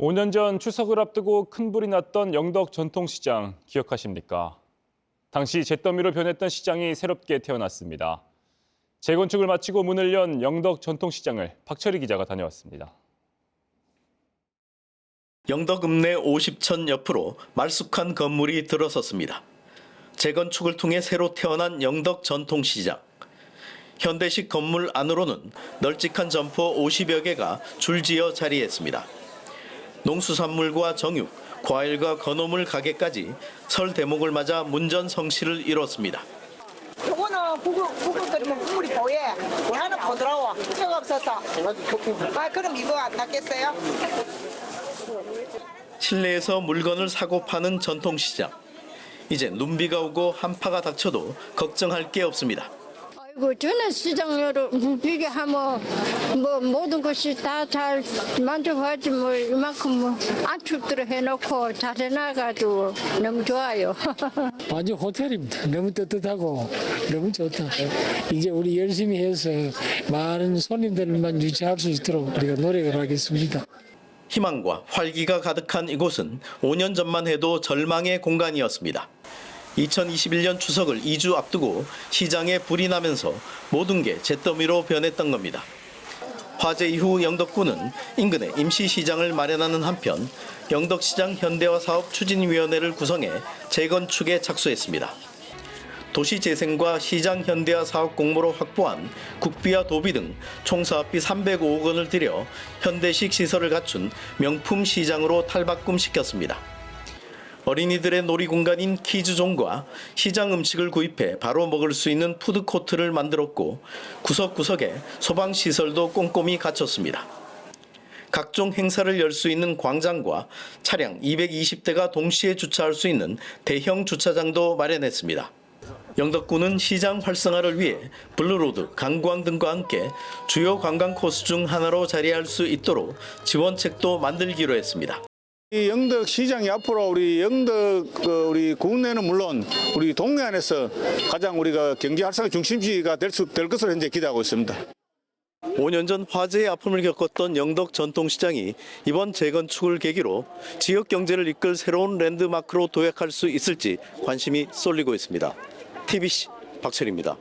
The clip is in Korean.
5년 전 추석을 앞두고 큰 불이 났던 영덕 전통시장 기억하십니까? 당시 잿더미로 변했던 시장이 새롭게 태어났습니다. 재건축을 마치고 문을 연 영덕 전통시장을 박철희 기자가 다녀왔습니다. 영덕 읍내 50천 옆으로 말쑥한 건물이 들어섰습니다. 재건축을 통해 새로 태어난 영덕 전통시장. 현대식 건물 안으로는 널찍한 점포 50여 개가 줄지어 자리했습니다. 농수산물과 정육, 과일과 건어물 가게까지 설 대목을 맞아 문전 성시를 이뤘습니다. 요거는 국을, 국을 끓이면 국물이 보여. 하나 보더라고. 책 없어서. 아, 그럼 이거 안 낫겠어요? 실내에서 물건을 사고 파는 전통시장. 이제 눈비가 오고 한파가 닥쳐도 걱정할 게 없습니다. 아이고 전에 시장으로 비교하면 뭐 모든 것이 다 잘 만족하지 뭐 이만큼 뭐안 춥도록 해놓고 잘 해놔가지고 너무 좋아요. 완전 호텔입니다. 너무 뜨뜻하고 너무 좋다. 이제 우리 열심히 해서 많은 손님들만 유치할 수 있도록 우리가 노력을 하겠습니다. 희망과 활기가 가득한 이곳은 5년 전만 해도 절망의 공간이었습니다. 2021년 추석을 2주 앞두고 시장에 불이 나면서 모든 게 잿더미로 변했던 겁니다. 화재 이후 영덕구는 인근에 임시시장을 마련하는 한편 영덕시장 현대화 사업 추진위원회를 구성해 재건축에 착수했습니다. 도시재생과 시장 현대화 사업 공모로 확보한 국비와 도비 등 총 사업비 305억 원을 들여 현대식 시설을 갖춘 명품 시장으로 탈바꿈시켰습니다. 어린이들의 놀이 공간인 키즈존과 시장 음식을 구입해 바로 먹을 수 있는 푸드코트를 만들었고 구석구석에 소방 시설도 꼼꼼히 갖췄습니다. 각종 행사를 열 수 있는 광장과 차량 220대가 동시에 주차할 수 있는 대형 주차장도 마련했습니다. 영덕구는 시장 활성화를 위해 블루로드, 강광 등과 함께 주요 관광 코스 중 하나로 자리할 수 있도록 지원책도 만들기로 했습니다. 이 영덕 시장이 앞으로 우리 영덕 그 우리 국내는 물론 우리 동네 안에서 가장 우리가 경제 활성화 중심지가 될 수 될 것으로 현재 기대하고 있습니다. 5년 전 화재의 아픔을 겪었던 영덕 전통시장이 이번 재건축을 계기로 지역 경제를 이끌 새로운 랜드마크로 도약할 수 있을지 관심이 쏠리고 있습니다. TBC 박철입니다.